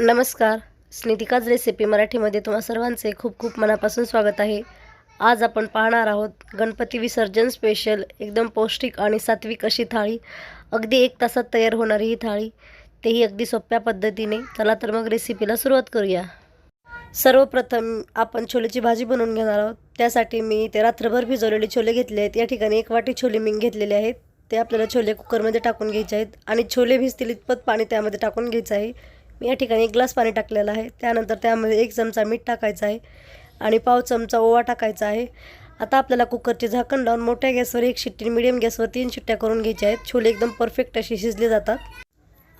नमस्कार. स्नितिकाज रेसिपी मराठीमध्ये तुम्हा सर्वांचे खूप खूप मनापासून स्वागत आहे. आज आपण पाहणार आहोत गणपती विसर्जन स्पेशल एकदम पौष्टिक आणि सात्विक अशी थाळी. अगदी एक तासात तयार होणारी ही थाळी. तेही अगदी सोप्या पद्धतीने. चला तर मग रेसिपीला सुरुवात करूया. सर्वप्रथम आपण छोलेची भाजी बनवून घेणार आहोत. त्यासाठी मी ते रात्रभर भिजवलेले छोले घेतले आहेत. या ठिकाणी एक वाटी छोले मी घेतलेले आहेत. ते आपल्याला छोले कुकरमध्ये टाकून घ्यायचे आहेत. आणि छोले भिजतील इतपत पाणी त्यामध्ये टाकून घ्यायचं आहे. मी या ठिकाणी एक ग्लास पाणी टाकलेलं आहे. त्यानंतर त्यामध्ये एक चमचा मीठ टाकायचं आहे आणि पाव चमचा ओवा टाकायचा आहे. आता आपल्याला कुकरचे झाकण लावून मोठ्या गॅसवर एक शिट्टी मिडियम गॅसवर तीन शिट्ट्या करून घ्यायच्या आहेत. छोले एकदम परफेक्ट असे शिजले जातात.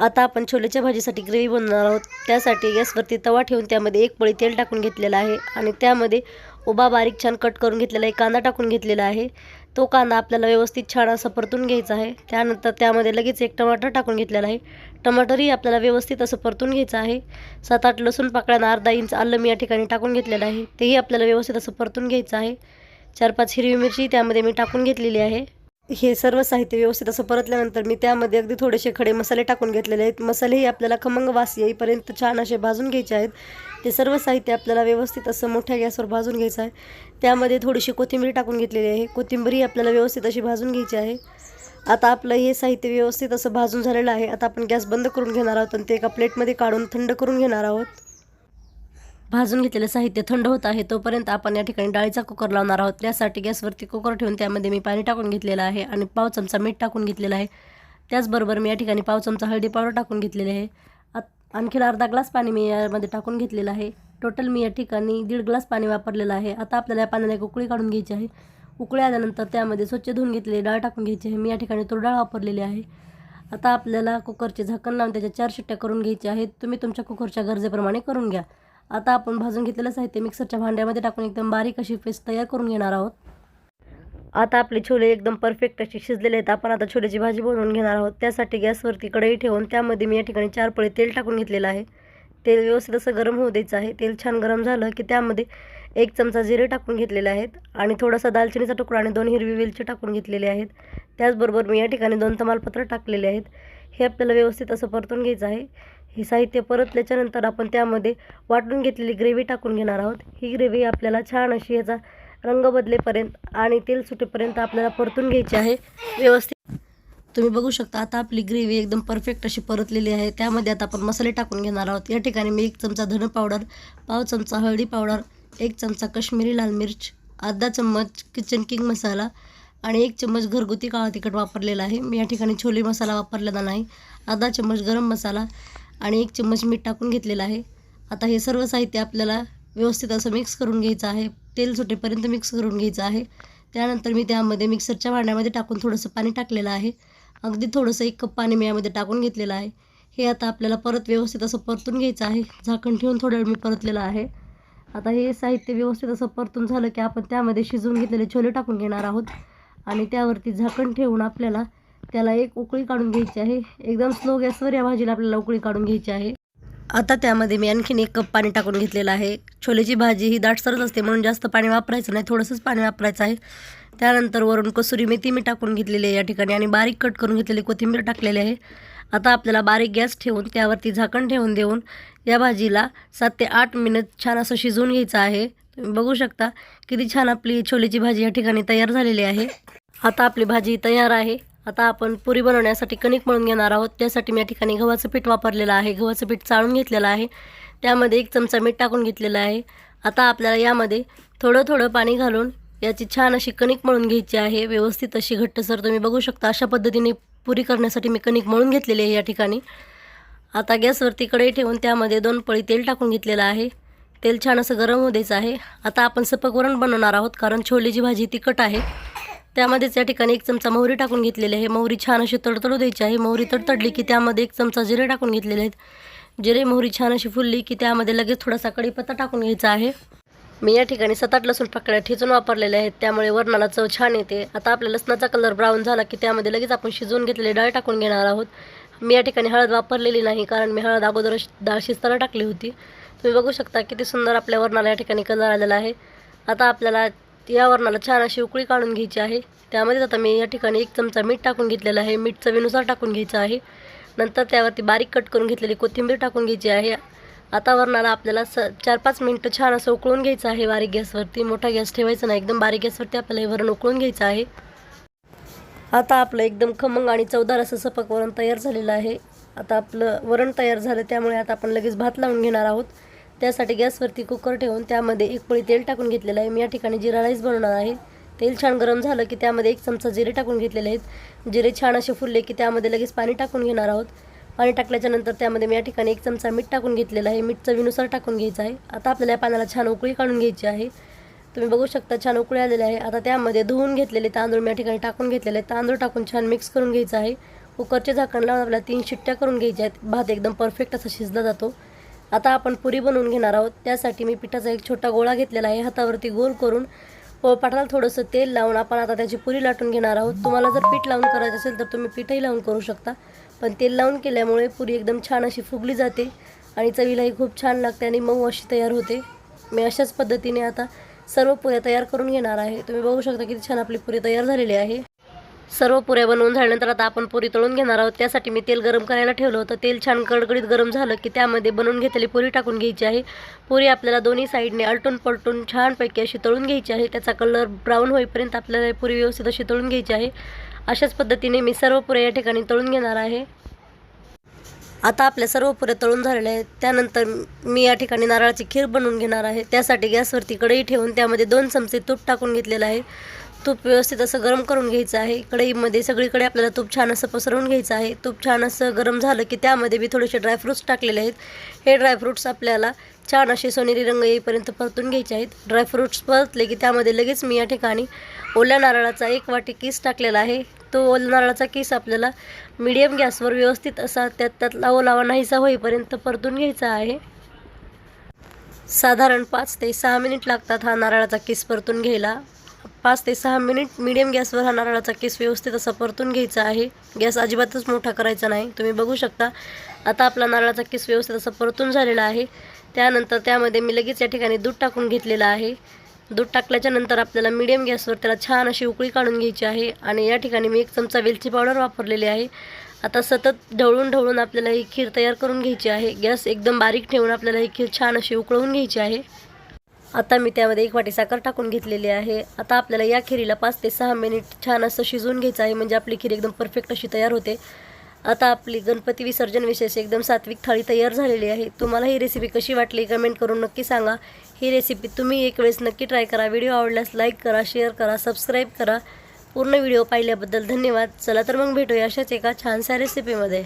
आता आपण छोलेच्या भाजीसाठी ग्रेव्ही बनवणार आहोत. त्यासाठी गॅसवरती तवा ठेवून त्यामध्ये एक पळी तेल टाकून घेतलेलं आहे आणि त्यामध्ये उभा बारीक छान कट करून घेतलेला आहे. कांदा टाकून घेतलेला आहे. तो कांदा आपल्याला व्यवस्थित छान असा परतून घ्यायचा आहे. त्यानंतर त्यामध्ये लगेच एक टमाटर टाकून घेतलेला आहे. टमाटरही आपल्याला व्यवस्थित असं परतून घ्यायचं आहे. सात आठ लसूण पाकळ्यानं अर्धा इंच आलं मी या ठिकाणी टाकून घेतलेलं आहे. तेही आपल्याला व्यवस्थित असं परतून घ्यायचं आहे. चार पाच हिरवी मिरची त्यामध्ये मी टाकून घेतलेली आहे. हे सर्व साहित्य व्यवस्थित असं परतल्यानंतर मी त्यामध्ये अगदी थोडेसे खडे मसाले टाकून घेतलेले आहेत. मसालेही आपल्याला खमंग वास येईपर्यंत छान असे भाजून घ्यायचे आहेत. ते सर्व साहित्य आपल्याला व्यवस्थित असं मोठ्या गॅसवर भाजून घ्यायचं आहे. त्यामध्ये थोडीशी कोथिंबीर टाकून घेतलेली आहे. कोथिंबीरही आपल्याला व्यवस्थित अशी भाजून घ्यायची आहे. आता आपलं हे साहित्य व्यवस्थित असं भाजून झालेलं आहे. आता आपण गॅस बंद करून घेणार आहोत आणि ते एका प्लेटमध्ये काढून थंड करून घेणार आहोत. भाजून घेतलेलं साहित्य थंड होत आहे तोपर्यंत आपण या ठिकाणी डाळीचा कुकर लावणार आहोत. त्यासाठी गॅसवरती कुकर ठेवून त्यामध्ये मी पाणी टाकून घेतलेलं आहे आणि पाव चमचा मीठ टाकून घेतलेलं आहे. त्याचबरोबर मी या ठिकाणी पाव चमचा हळदी पावडर टाकून घेतलेले आहे. आत आणखीन अर्धा ग्लास पाणी मी यामध्ये टाकून घेतलेलं आहे. टोटल मी या ठिकाणी दीड ग्लास पाणी वापरलेलं आहे. आता आपल्याला या पाण्याला एक उकळी काढून घ्यायची आहे. उकळी आल्यानंतर त्यामध्ये स्वच्छ धुवून घेतलेली डाळ टाकून घ्यायची आहे. मी या ठिकाणी तूर डाळ वापरलेली आहे. आता आपल्याला कुकरचे झाकण लावून त्याच्या चार शिट्ट्या करून घ्यायच्या आहेत. तुम्ही तुमच्या कुकरच्या गरजेप्रमाणे करून घ्या. आता आपण भाजून घेतलेलं साहित्य मिक्सरच्या भांड्यामध्ये टाकून एकदम बारीक अशी पेस्ट तयार करून घेणार आहोत. आता आपले छोले एकदम परफेक्ट असे शिजलेले आहेत. आपण आता छोल्याची भाजी बनवून घेणार आहोत. त्यासाठी गॅसवरती कढई ठेवून त्यामध्ये मी या ठिकाणी चार पळे तेल टाकून घेतलेलं आहे. तेल व्यवस्थित असं गरम होऊ द्यायचं आहे. तेल छान गरम झालं की त्यामध्ये एक चमचा जिरे टाकून घेतलेले आहेत आणि थोडासा दालचिनीचा तुकडा आणि दोन हिरवी वेलची टाकून घेतलेले आहेत. त्याचबरोबर मी या ठिकाणी दोन तमालपत्र टाकलेले आहेत. हे आपल्याला व्यवस्थित असं परतून घ्यायचं आहे. हे साहित्य परतल्याच्यानंतर आपण त्यामध्ये वाटून घेतलेली ग्रेव्ही टाकून घेणार आहोत. ही ग्रेव्ही आपल्याला छान अशी याचा रंग बदलेपर्यंत आणि तेल सुटेपर्यंत आपल्याला परतून घ्यायची आहे. व्यवस्थित. तुम्ही बघू शकता आता आपली ग्रेव्ही एकदम परफेक्ट अशी परतलेली आहे. त्यामध्ये आता आपण मसाले टाकून घेणार आहोत. या ठिकाणी मी एक चमचा धन पावडर पाव चमचा हळदी पावडर एक चमचा कश्मीरी लाल मिर्च अर्धा चम्मच किचन किंग मसाला आणि एक चम्मच घरगुती काळा तिखट वापरलेला आहे. मी या ठिकाणी छोले मसाला वापरलेला नाही. अर्धा चम्मच गरम मसाला आणि एक चम्मच मीठ टाकून घेतलेलं आहे. आता हे सर्व साहित्य आपल्याला व्यवस्थित असं मिक्स करून घ्यायचं आहे. तेल सुटेपर्यंत मिक्स करून घ्यायचं आहे. त्यानंतर मी त्यामध्ये मिक्सरच्या भांड्यामध्ये टाकून थोडंसं पाणी टाकलेलं आहे. अगदी थोडंसं एक कप पाणी मी यामध्ये टाकून घेतलेलं आहे. हे आता आपल्याला परत व्यवस्थित असं परतून घ्यायचं आहे. झाकण ठेवून थोडं वेळ मी परतलेलं आहे. आता हे साहित्य व्यवस्थित असं परतून झालं की आपण त्यामध्ये शिजवून घेतलेले छोले टाकून घेणार आहोत. आणि त्यावरती झाकण ठेवून आपल्याला त्याला एक उकळी काढून घ्यायची आहे. एकदम स्लो गॅसवर या भाजीला आपल्याला उकळी काढून घ्यायची आहे. आता त्यामध्ये मी आणखीन एक कप पाणी टाकून घेतलेलं आहे. छोलेची भाजी ही दाटसरच असते म्हणून जास्त पाणी वापरायचं नाही. थोडंसंच पाणी वापरायचं आहे. त्यानंतर वरून कसुरी मेथी मी टाकून घेतलेली आहे या ठिकाणी आणि बारीक कट करून घेतलेली कोथिंबीर टाकलेली आहे. आता आपल्याला बारीक गॅस ठेवून त्यावरती झाकण ठेवून देऊन या भाजीला सात ते आठ मिनिट छान असं शिजवून घ्यायचं आहे. तुम्ही बघू शकता किती छान आपली छोलेची भाजी या ठिकाणी तयार झालेली आहे. आता आपली भाजी तयार आहे. आता आपण पुरी बनवण्यासाठी कणिक मळून घेणार आहोत. त्यासाठी मी या ठिकाणी गव्हाचं पीठ वापरलेलं आहे. गव्हाचं पीठ चाळून घेतलेलं आहे. त्यामध्ये एक चमचा मीठ टाकून घेतलेलं आहे. आता आपल्याला यामध्ये थोडं थोडं पाणी घालून याची छान अशी कणिक मळून घ्यायची आहे. व्यवस्थित अशी घट्टसर तुम्ही बघू शकता. अशा पद्धतीने पुरी करण्यासाठी मी कणिक मळून घेतलेली आहे या ठिकाणी. आता गॅसवरती कढई ठेवून त्यामध्ये दोन पळी तेल टाकून घेतलेलं आहे. तेल छान असं गरम होऊ द्यायचं आहे. आता आपण सपक वरण बनवणार आहोत कारण छोलेची भाजी तिखट आहे. त्यामध्येच या ठिकाणी एक चमचा मोहरी टाकून घेतलेली आहे. मोहरी छान अशी तडतडू द्यायची आहे. मोहरी तडतडली की त्यामध्ये एक चमचा जिरे टाकून घेतलेले आहेत. जिरे मोहरी छान अशी फुलली की त्यामध्ये लगेच थोडासा कढीपत्ता टाकून घ्यायचा आहे. मी या ठिकाणी सात आठ लसूण पाकळ्या ठेचून वापरलेल्या आहेत. त्यामुळे वरणाला चव छान येते. आता आपल्या लसणाचा कलर ब्राऊन झाला की त्यामध्ये लगेच आपण शिजवून घेतलेली डाळ टाकून घेणार आहोत. मी या ठिकाणी हळद वापरलेली नाही कारण मी हळद अगोदरच डाळ शिजताना टाकली होती. तुम्ही बघू शकता किती सुंदर आपल्या वरणाला या ठिकाणी कलर आलेला आहे. आता आपल्याला या वरणाला छान अशी उकळी काढून घ्यायची आहे. त्यामध्येच आता मी या ठिकाणी एक चमचा मीठ टाकून घेतलेलं आहे. मीठ चवीनुसार टाकून घ्यायचं आहे. नंतर त्यावरती बारीक कट करून घेतलेली कोथिंबीर टाकून घ्यायची आहे. आता वरणाला आपल्याला स चार पाच मिनटं छान असं उकळून घ्यायचं आहे बारीक गॅसवरती. मोठा गॅस ठेवायचा नाही. एकदम बारीक गॅसवरती आपल्याला हे वरण उकळून घ्यायचं आहे. आता आपलं एकदम खमंग आणि चवदार असं सपक वरण तयार झालेलं आहे. आता आपलं वरण तयार झालं त्यामुळे आता आपण लगेच भात लावून घेणार आहोत. त्यासाठी गॅसवरती कुकर ठेवून त्यामध्ये एक पळी तेल टाकून घेतलेलं आहे. मी या ठिकाणी जिरा राईस बनवणार आहे. तेल छान गरम झालं की त्यामध्ये एक चमचा जिरे टाकून घेतलेले आहेत. जिरे छान असे फुलले की त्यामध्ये लगेच पाणी टाकून घेणार आहोत. पाणी टाकल्याच्या नंतर त्यामध्ये मी या ठिकाणी एक चमचा मीठ टाकून घेतलेलं आहे. मीठ चवीनुसार टाकून घ्यायचं आहे. आता आपल्याला या पाण्याला छान उकळी काढून घ्यायची आहे. तुम्ही बघू शकता छान उकळी आलेले आहे. आता त्यामध्ये धुवून घेतलेले तांदूळ मी या ठिकाणी टाकून घेतलेले आहेत. तांदूळ टाकून छान मिक्स करून घ्यायचं आहे. कुकरचे झाकण लावून आपल्याला तीन शिट्ट्या करून घ्यायच्या आहेत. भात एकदम परफेक्ट असा शिजला जातो. आता आपण पुरी बनवून घेणार आहोत. त्यासाठी मी पिठाचा एक छोटा गोळा घेतलेला आहे. हातावरती गोल करून पोळपाटाला थोडंसं तेल लावून आपण आता त्याची पुरी लाटून घेणार आहोत. तुम्हाला जर पीठ लावून करायचं असेल तर तुम्ही पीठही लावून करू शकता. पण तेल लावून केल्यामुळे पुरी एकदम छान अशी फुगली जाते आणि चवीलाही खूप छान लागते आणि मऊ अशी तयार होते. मी अशाच पद्धतीने आता सर्व पुऱ्या तयार करून घेणार आहे. तुम्ही बघू शकता किती छान आपली पुरी तयार झालेली आहे. सर्व पुऱ्या बनवून झाल्यानंतर आता आपण पुरी तळून घेणार आहोत. त्यासाठी मी तेल गरम करायला ठेवलं होतं. तेल छान कडकडीत गरम झालं की त्यामध्ये बनवून घेतलेली पुरी टाकून घ्यायची आहे. पुरी आपल्याला दोन्ही साईडने आलटून पलटून छानपैकी अशी तळून घ्यायची आहे. त्याचा कलर ब्राऊन होईपर्यंत आपल्याला पुरी व्यवस्थित अशी तळून घ्यायची आहे. अशाच पद्धतीने मी सर्व पुऱ्या या ठिकाणी तळून घेणार आहे. आता आपल्या सर्व पुऱ्या तळून झालेल्या आहेत. त्यानंतर मी या ठिकाणी नारळाची खीर बनवून घेणार आहे. त्यासाठी गॅसवरती कढई ठेवून त्यामध्ये दोन चमचे तूप टाकून घेतलेलं आहे. तूप व्यवस्थित असं गरम करून घ्यायचं आहे. कढईमध्ये सगळीकडे आपल्याला तूप छान असं पसरवून घ्यायचं आहे. तूप छान असं गरम झालं की त्यामध्ये मी थोडेसे ड्रायफ्रूट्स टाकलेले आहेत. हे ड्रायफ्रूट्स आपल्याला छान असे सोनेरी रंग येईपर्यंत परतून घ्यायचे आहेत. ड्रायफ्रूट्स परतले की त्यामध्ये लगेच मी या ठिकाणी ओल्या नारळाचा एक वाटी किस टाकलेला आहे. तो ओल्या नारळाचा किस आपल्याला मिडियम गॅसवर व्यवस्थित असा त्यात त्यातला ओलावा नाहीसा होईपर्यंत परतून घ्यायचा आहे. साधारण पाच ते सहा मिनिट लागतात हा नारळाचा किस परतून घ्यायला. पाच ते सहा मिनिट मीडियम गॅसवर हा नारळाचा केस व्यवस्थित असा परतून घ्यायचा आहे. गॅस अजिबातच मोठा करायचा नाही. तुम्ही बघू शकता. आता आपला नारळाचा केस व्यवस्थित असा परतून झालेला आहे. त्यानंतर त्यामध्ये मी लगेच या ठिकाणी दूध टाकून घेतलेलं आहे. दूध टाकल्याच्या नंतर आपल्याला मीडियम गॅसवर त्याला छान अशी उकळी काढून घ्यायची आहे आणि या ठिकाणी मी एक चमचा वेलची पावडर वापरलेली आहे. आता सतत ढवळून ढवळून आपल्याला ही खीर तयार करून घ्यायची आहे. गॅस एकदम बारीक ठेवून आपल्याला ही खीर छान अशी उकळवून घ्यायची आहे. आता मी त्यामध्ये एक वाटी साखर टाकून घेतलेली आहे. आता आपल्याला या खिरीला पाच ते सहा मिनिट छान असं शिजवून घ्यायचं आहे म्हणजे आपली खीर एकदम परफेक्ट अशी तयार होते. आता आपली गणपती विसर्जन विशेष एकदम सात्विक थाळी तयार झालेली आहे. तुम्हाला ही रेसिपी कशी वाटली कमेंट करून नक्की सांगा. ही रेसिपी तुम्ही एक वेळेस नक्की ट्राय करा. व्हिडिओ आवडल्यास लाईक करा शेअर करा सबस्क्राईब करा. पूर्ण व्हिडिओ पाहिल्याबद्दल धन्यवाद. चला तर मग भेटूया अशाच एका छानशा रेसिपीमध्ये